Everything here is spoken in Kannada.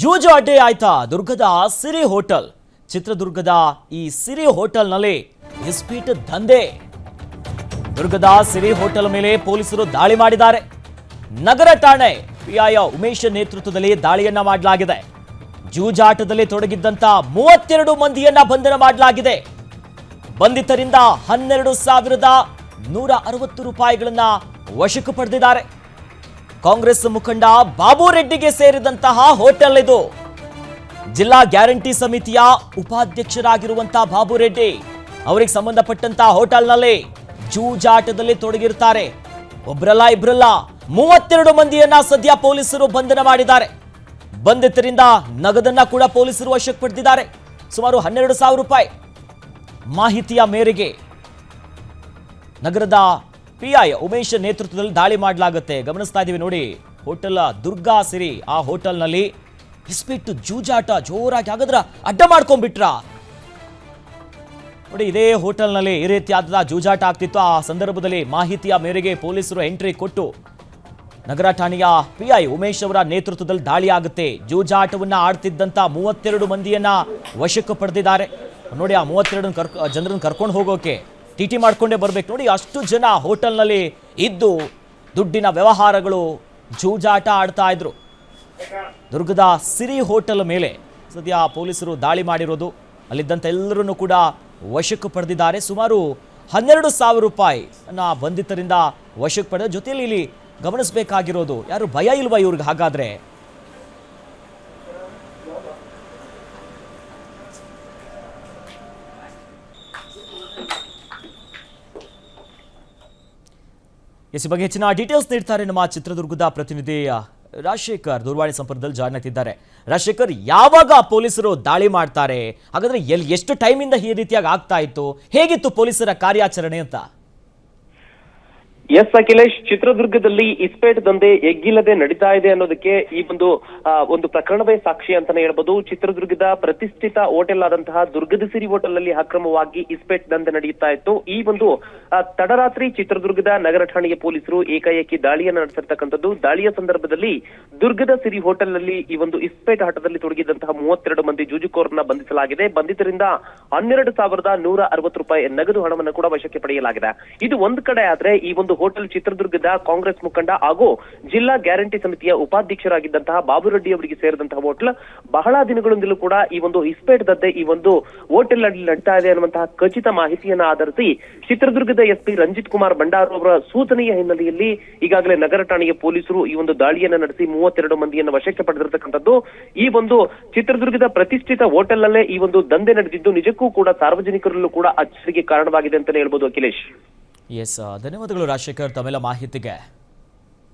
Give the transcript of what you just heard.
ಜೂಜಾಟೆ ಆಯ್ತಾ ದುರ್ಗದ ಸಿರಿ ಹೋಟೆಲ್? ಚಿತ್ರದುರ್ಗದ ಈ ಸಿರಿ ಹೋಟೆಲ್ನಲ್ಲಿ ಇಸ್ಪೀಟ್ ದಂಧೆ. ದುರ್ಗದ ಸಿರಿ ಹೋಟೆಲ್ ಮೇಲೆ ಪೊಲೀಸರು ದಾಳಿ ಮಾಡಿದ್ದಾರೆ. ನಗರ ಠಾಣೆ ಪಿಐ ಉಮೇಶ್ ನೇತೃತ್ವದಲ್ಲಿ ದಾಳಿಯನ್ನ ಮಾಡಲಾಗಿದೆ. ಜೂಜಾಟದಲ್ಲಿ ತೊಡಗಿದ್ದಂತ ಮೂವತ್ತೆರಡು ಮಂದಿಯನ್ನ ಬಂಧನ ಮಾಡಲಾಗಿದೆ. ಬಂಧಿತರಿಂದ ಹನ್ನೆರಡು ಸಾವಿರದ ನೂರ ಅರವತ್ತು ರೂಪಾಯಿಗಳನ್ನ ವಶಕ್ಕೆ ಪಡೆದಿದ್ದಾರೆ. ಕಾಂಗ್ರೆಸ್ ಮುಖಂಡ ಬಾಬು ರೆಡ್ಡಿಗೆ ಸೇರಿದಂತಹ ಹೋಟೆಲ್ ಇದು. ಜಿಲ್ಲಾ ಗ್ಯಾರಂಟಿ ಸಮಿತಿಯ ಉಪಾಧ್ಯಕ್ಷರಾಗಿರುವಂತಹ ಬಾಬು ರೆಡ್ಡಿ ಅವರಿಗೆ ಸಂಬಂಧಪಟ್ಟಂತಹ ಹೋಟೆಲ್ನಲ್ಲಿ ಜೂಜಾಟದಲ್ಲಿ ತೊಡಗಿರ್ತಾರೆ ಒಬ್ರಲ್ಲ ಇಬ್ರಲ್ಲ ಮೂವತ್ತೆರಡು ಮಂದಿಯನ್ನ ಸದ್ಯ ಪೊಲೀಸರು ಬಂಧನ ಮಾಡಿದ್ದಾರೆ. ಬಂಧಿತರಿಂದ ನಗದನ್ನ ಕೂಡ ಪೊಲೀಸರು ವಶಕ್ಕೆ ಪಡೆದಿದ್ದಾರೆ. ಸುಮಾರು ಹನ್ನೆರಡು ಸಾವಿರ ರೂಪಾಯಿ ಮಾಹಿತಿಯ ಮೇರೆಗೆ ನಗರದ ಪಿಐ ಉಮೇಶ್ ನೇತೃತ್ವದಲ್ಲಿ ದಾಳಿ ಮಾಡಲಾಗುತ್ತೆ. ಗಮನಿಸ್ತಾ ಇದ್ದೀವಿ ನೋಡಿ. ಹೋಟೆಲ್ ದುರ್ಗಾ ಸಿರಿ, ಆ ಹೋಟೆಲ್ನಲ್ಲಿ ಬಿಸ್ಬಿಟ್ಟು ಜೂಜಾಟ ಜೋರಾಗಿ ಹಾಗಾದ್ರ ಅಡ್ಡ ಮಾಡ್ಕೊಂಡ್ಬಿಟ್ರ? ನೋಡಿ, ಇದೇ ಹೋಟೆಲ್ನಲ್ಲಿ ಈ ರೀತಿಯಾದ ಜೂಜಾಟ ಆಗ್ತಿತ್ತು. ಆ ಸಂದರ್ಭದಲ್ಲಿ ಮಾಹಿತಿಯ ಮೇರೆಗೆ ಪೊಲೀಸರು ಎಂಟ್ರಿ ಕೊಟ್ಟು ನಗರ ಠಾಣೆಯ ಪಿಐ ಉಮೇಶ್ ಅವರ ನೇತೃತ್ವದಲ್ಲಿ ದಾಳಿ ಆಗುತ್ತೆ. ಜೂಜಾಟವನ್ನ ಆಡ್ತಿದ್ದಂತ ಮೂವತ್ತೆರಡು ಮಂದಿಯನ್ನ ವಶಕ್ಕೆ ಪಡೆದಿದ್ದಾರೆ. ನೋಡಿ, ಆ ಮೂವತ್ತೆರಡು ಕರ್ಕ, ಜನರನ್ನು ಕರ್ಕೊಂಡು ಹೋಗೋಕೆ. ಟಿ ಟಿ ಮಾಡಿಕೊಂಡೇ ಬರಬೇಕು. ನೋಡಿ, ಅಷ್ಟು ಜನ ಹೋಟೆಲ್ನಲ್ಲಿ ಇದ್ದು ದುಡ್ಡಿನ ವ್ಯವಹಾರಗಳು ಜೂಜಾಟ ಆಡ್ತಾ ಇದ್ರು. ದುರ್ಗದ ಸಿರಿ ಹೋಟೆಲ್ ಮೇಲೆ ಸದ್ಯ ಪೊಲೀಸರು ದಾಳಿ ಮಾಡಿರೋದು. ಅಲ್ಲಿದ್ದಂಥ ಎಲ್ಲರನ್ನು ಕೂಡ ವಶಕ್ಕೆ ಪಡೆದಿದ್ದಾರೆ. ಸುಮಾರು ಹನ್ನೆರಡು ಸಾವಿರ ರೂಪಾಯಿ ಬಂಧಿತರಿಂದ ವಶಕ್ಕೆ ಪಡೆದ ಜೊತೆಯಲ್ಲಿ ಇಲ್ಲಿ ಗಮನಿಸಬೇಕಾಗಿರೋದು. ಯಾರು ಭಯ ಇಲ್ವಾ ಇವ್ರಿಗೆ? ಹಾಗಾದ್ರೆ ಎಸ್ ಬಗ್ಗೆ ಹೆಚ್ಚಿನ ಡೀಟೇಲ್ಸ್ ನೀಡ್ತಾರೆ ನಮ್ಮ ಚಿತ್ರದುರ್ಗದ ಪ್ರತಿನಿಧಿ ರಾಜಶೇಖರ್ ದೂರವಾಣಿ ಸಂಪರ್ಕದಲ್ಲಿ ಜಾಯ್ನ್ ಆಗ್ತಿದ್ದಾರೆ. ರಾಜಶೇಖರ್, ಯಾವಾಗ ಪೊಲೀಸರು ದಾಳಿ ಮಾಡ್ತಾರೆ? ಹಾಗಾದ್ರೆ ಎಲ್ಲಿ ಎಷ್ಟು ಟೈಮಿಂದ ಈ ರೀತಿಯಾಗಿ ಆಗ್ತಾ ಇತ್ತು? ಹೇಗಿತ್ತು ಪೊಲೀಸರ ಕಾರ್ಯಾಚರಣೆ ಅಂತ? ಎಸ್ ಅಖಿಲೇಶ್, ಚಿತ್ರದುರ್ಗದಲ್ಲಿ ಇಸ್ಪೇಟ್ ದಂಧೆ ಎಗ್ಗಿಲ್ಲದೆ ನಡೀತಾ ಇದೆ ಅನ್ನೋದಕ್ಕೆ ಈ ಒಂದು ಒಂದು ಪ್ರಕರಣವೇ ಸಾಕ್ಷಿ ಅಂತಾನೆ ಹೇಳ್ಬೋದು. ಚಿತ್ರದುರ್ಗದ ಪ್ರತಿಷ್ಠಿತ ಹೋಟೆಲ್ ಆದಂತಹ ದುರ್ಗದ ಸಿರಿ ಹೋಟೆಲ್ನಲ್ಲಿ ಅಕ್ರಮವಾಗಿ ಇಸ್ಪೇಟ್ ದಂಧೆ ನಡೆಯುತ್ತಾ ಇತ್ತು. ಈ ಒಂದು ತಡರಾತ್ರಿ ಚಿತ್ರದುರ್ಗದ ನಗರ ಠಾಣೆಯ ಪೊಲೀಸರು ಏಕಾಏಕಿ ದಾಳಿಯನ್ನು ನಡೆಸಿರ್ತಕ್ಕಂಥದ್ದು. ದಾಳಿಯ ಸಂದರ್ಭದಲ್ಲಿ ದುರ್ಗದ ಸಿರಿ ಹೋಟೆಲ್ನಲ್ಲಿ ಈ ಒಂದು ಇಸ್ಪೇಟ್ ಆಟದಲ್ಲಿ ತೊಡಗಿದಂತಹ ಮೂವತ್ತೆರಡು ಮಂದಿ ಜೂಜುಕೋರನ್ನ ಬಂಧಿಸಲಾಗಿದೆ. ಬಂಧಿತರಿಂದ ಹನ್ನೆರಡು ಸಾವಿರದ ನೂರ ಅರವತ್ತು ರೂಪಾಯಿ ನಗದು ಹಣವನ್ನು ಕೂಡ ವಶಕ್ಕೆ ಪಡೆಯಲಾಗಿದೆ. ಇದು ಒಂದು ಕಡೆ ಆದ್ರೆ ಈ ಒಂದು ಹೋಟೆಲ್ ಚಿತ್ರದುರ್ಗದ ಕಾಂಗ್ರೆಸ್ ಮುಖಂಡ ಹಾಗೂ ಜಿಲ್ಲಾ ಗ್ಯಾರಂಟಿ ಸಮಿತಿಯ ಉಪಾಧ್ಯಕ್ಷರಾಗಿದ್ದಂತಹ ಬಾಬು ರೆಡ್ಡಿ ಅವರಿಗೆ ಸೇರಿದಂತಹ ಹೋಟೆಲ್ ಬಹಳ ದಿನಗಳಿಂದಲೂ ಕೂಡ ಈ ಒಂದು ಇಸ್ಪೇಟ್ ದದ್ದೆ ಈ ಒಂದು ಹೋಟೆಲ್ನಲ್ಲಿ ನಡೀತಾ ಇದೆ ಅನ್ನುವಂತಹ ಖಚಿತ ಮಾಹಿತಿಯನ್ನ ಆಧರಿಸಿ ಚಿತ್ರದುರ್ಗದ ಎಸ್ಪಿ ರಂಜಿತ್ ಕುಮಾರ್ ಭಂಡಾರು ಅವರ ಸೂಚನೆಯ ಹಿನ್ನೆಲೆಯಲ್ಲಿ ಈಗಾಗಲೇ ನಗರ ಠಾಣೆಯ ಪೊಲೀಸರು ಈ ಒಂದು ದಾಳಿಯನ್ನ ನಡೆಸಿ ಮೂವತ್ತೆರಡು ಮಂದಿಯನ್ನು ವಶಕ್ಕೆ ಪಡೆದಿರತಕ್ಕಂಥದ್ದು. ಈ ಒಂದು ಚಿತ್ರದುರ್ಗದ ಪ್ರತಿಷ್ಠಿತ ಹೋಟೆಲ್ ನಲ್ಲೇ ಈ ಒಂದು ದಂಧೆ ನಡೆದಿದ್ದು ನಿಜಕ್ಕೂ ಕೂಡ ಸಾರ್ವಜನಿಕರಲ್ಲೂ ಕೂಡ ಅಚ್ಚರಿಗೆ ಕಾರಣವಾಗಿದೆ ಅಂತಲೇ ಹೇಳ್ಬೋದು ಅಖಿಲೇಶ್. ಎಸ್ ಧನ್ಯವಾದಗಳು ರಾಜಶೇಖರ್ ತಮ್ಮೆಲ್ಲ ಮಾಹಿತಿಗೆ.